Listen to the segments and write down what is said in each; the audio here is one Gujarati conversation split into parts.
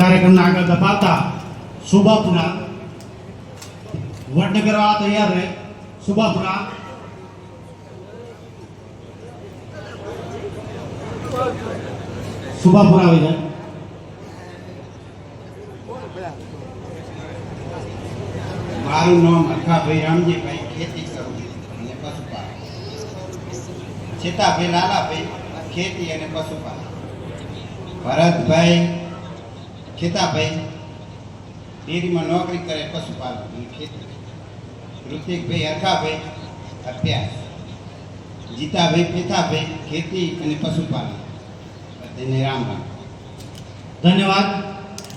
કાર્યક્રમને આગળ ધપાવતા સુબાપુરા વડનગર વાળા તૈયાર રહે સુબાપુરા સુબાપુરા આવી જાય મારું નામ હરખાભાઈ રામજીભાઈ ખેતી કરું અને પશુપાલન સીતાભાઈ લાલાભાઈ ખેતી અને પશુપાલન ભરતભાઈ ખીતાભાઈ ડેરીમાં નોકરી કરે પશુપાલન અને ખેતી ઋતિકભાઈ હરખાભાઈ અભ્યાસ જીતાભાઈ પીતાભાઈ ખેતી અને પશુપાલન તેને રામ રામ ધન્યવાદ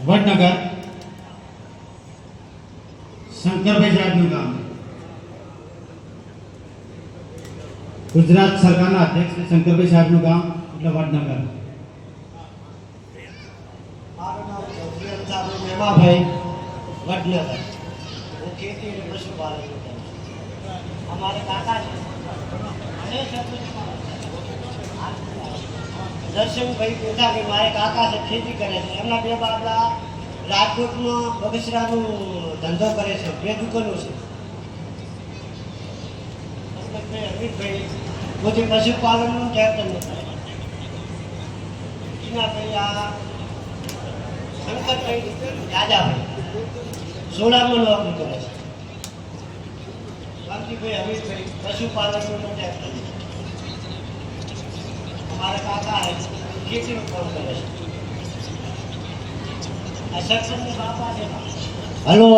વડનગર શંકરભાઈ સાહેબનું કામ ગુજરાત સરકારના અધ્યક્ષ શ્રી શંકરભાઈ સાહેબનું ગામ, એટલે વડનગર મારું નામ ચૌધરી અંસાભાઈ વડનગર. હું ખેતી અને પશુપાલન અમારે કાકા છે. દર્શનભાઈ પેઠાભાઈ મારે કાકા છે ખેતી કરે છે. એમના બે બાબલા રાજકોટમાં બગસરાનું ધંધો કરે છે, બે દુકાનો છે. અમિતભાઈ પોતે પશુપાલનનું ચેતન કરે ભાઈ આ શંકરભાઈ રાજાભાઈ સોળામાં નોકરી કરે છે. શાંતિભાઈ હમીરભાઈ પશુપાલનનું નોંધાય કરે છે. અમારા કાકા હે, ખેતીનું કામ કરે છે. આ સરપંચના બાપા છે. હલો.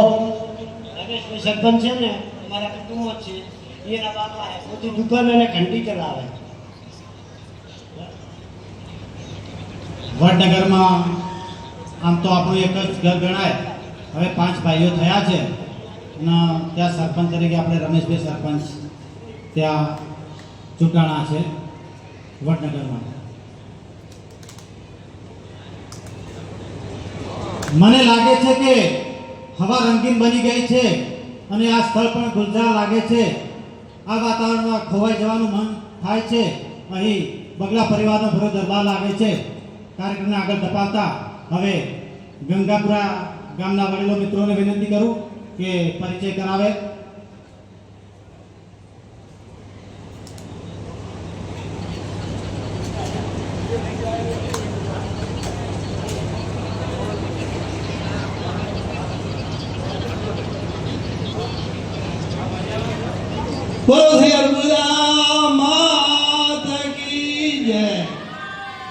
રમેશભાઈ સરપંચ છે ને અમારા કુટુંબ જ છે. એના બાપા હે પોતે દુકાન અને ઘંટી ચલાવે વડનગરમાં આમ તો આપણું એક જ ઘર ગણાય. હવે પાંચ ભાઈઓ થયા છે. અને ત્યાં સરપંચ તરીકે આપણે રમેશભાઈ સરપંચ ત્યાં ચૂંટાણા છે વડનગરમાં. મને લાગે છે કે હવા રંગીન બની ગઈ છે અને આ સ્થળ પણ ગુલઝાર લાગે છે. આ વાતાવરણમાં ખોવાઈ જવાનું મન થાય છે. અહીં બગલા પરિવારનો ભરો દરબાર લાગે છે. કાર્યક્રમને આગળ ધપાવતા હવે ગંગાપુરા ગામના વડીલો મિત્રોને વિનંતી કરું કે પરિચય કરાવે.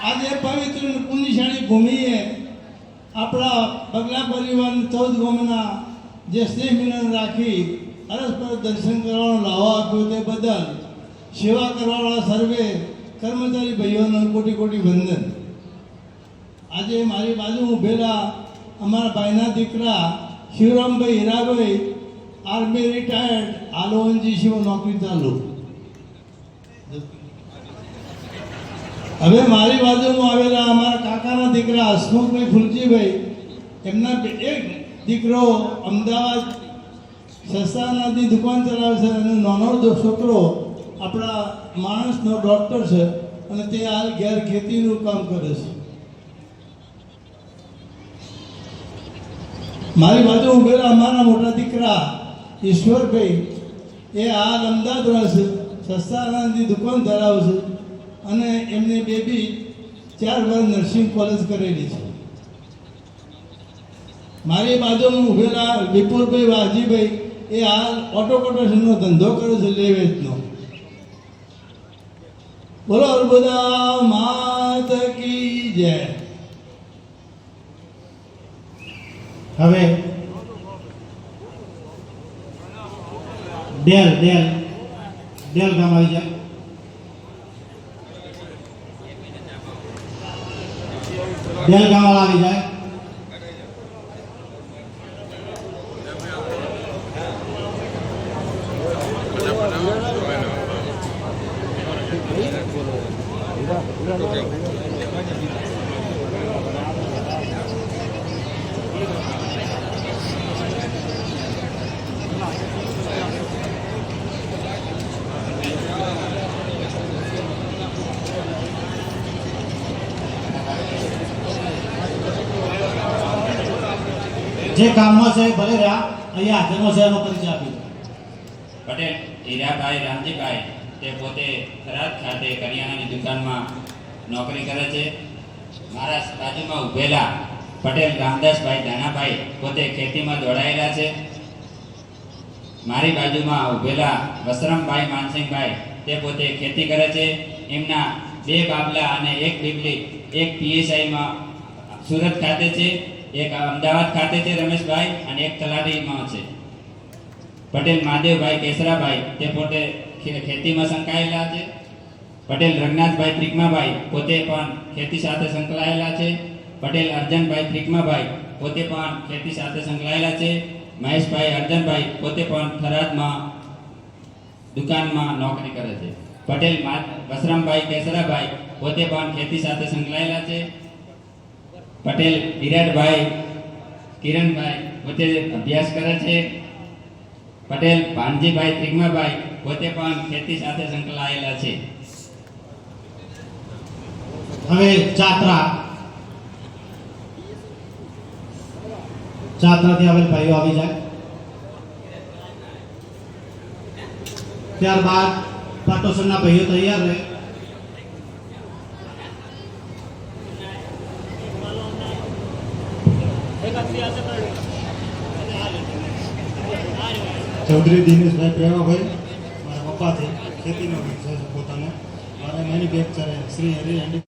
આજે પવિત્ર પુણ્યશાળી ભૂમિએ આપણા બગલા પરિવાર ચૌદ ગામના જે સ્નેહ મિલન રાખી અરસપર દર્શન કરવાનો લાવો આપ્યો તે બદલ સેવા કરવાવાળા સર્વે કર્મચારી ભાઈઓનો કોટી કોટી વંદન. આજે મારી બાજુ ઊભેલા અમારા ભાઈના દીકરા શિવરામભાઈ હીરાભાઈ આર્મી રિટાયર્ડ આલોવનજી શિવ નોકરી ચાલુ. હવે મારી બાજુમાં આવેલા અમારા કાકાના દીકરા હસમુખભાઈ ફુલજીભાઈ, એમના એક દીકરો અમદાવાદ સસ્તાનાની દુકાન ચલાવે છે અને નાનો છોકરો આપણા માણસનો ડૉક્ટર છે અને તે હાલ ઘેર ખેતીનું કામ કરે છે. મારી બાજુ ઉભેલા અમારા મોટા દીકરા ઈશ્વરભાઈ, એ હાલ અમદાવાદ રહે છે સસ્તાનાની દુકાન ધરાવે છે. અને એમને બેબી ચાર વાર નર્સિંગ કોલેજ કરેલી છે. મારી બાજુમાં ઉભેલા વિપુલભાઈ વાજીભાઈ એ હાલ ઓટો કોટેશનનો ધંધો કરે છે લે વેચનો બોલો બધા માત કી જય. હવે ડેલ ડેલ ડેલ ગામ આવી જાય दिल कमाल आ Thank you. જે કામમાં છે ભલે રહ્યા, અહીંયા હાજરનો છે એનો પરિચય આપી. પટેલ, હીરાભાઈ રામજીભાઈ, તે પોતે થરાદ ખાતે કરિયાણાની દુકાનમાં નોકરી કરે છે. મારા બાજુમાં ઊભેલા પટેલ રામદાસભાઈ દાનાભાઈ પોતે ખેતીમાં દોડાયેલા છે. મારી બાજુમાં ઊભેલા વસરામભાઈ માનસિંહભાઈ, તે પોતે ખેતી કરે છે. એમના બે બાબલા અને એક બીબલી એક પીએસઆઈમાં સુરત ખાતે છે. એક અમદાવાદ ખાતે છે રમેશભાઈ અને એક તલાટીમાં છે. પટેલ મહાદેવભાઈ કેસરાભાઈ, તે પોતે ખેતીમાં સંકળાયેલા છે. પટેલ રંગનાથભાઈ ત્રિકમાભાઈ, પોતે પણ ખેતી સાથે સંકળાયેલા છે. પટેલ અર્જનભાઈ ત્રિકમાભાઈ, પોતે પણ ખેતી સાથે સંકળાયેલા છે. મહેશભાઈ અર્જનભાઈ, પોતે પણ થરાદમાં દુકાનમાં નોકરી કરે છે. પટેલ વસરામભાઈ કેસરાભાઈ, પોતે પણ ખેતી સાથે સંકળાયેલા છે. પટેલ વિરાટભાઈ કિરણભાઈ, પોતે અભ્યાસ કરે છે. પટેલ ભાનજીભાઈ ત્રિગમાભાઈ, પોતે પણ ખેતી સાથે સંકળાયેલા છે. હવે ચાત્રા ચાત્રાથી આવેલ ભાઈઓ આવી જાય. ત્યારબાદ પાટોસરના ભાઈઓ તૈયાર રહે. ચૌધરી દિનેશભાઈ પ્રેમાભાઈ મારા પપ્પા છે ખેતીનો વ્યવસાય છે પોતાનો. મારા મેન્યુફેક્ચર શ્રી હરિ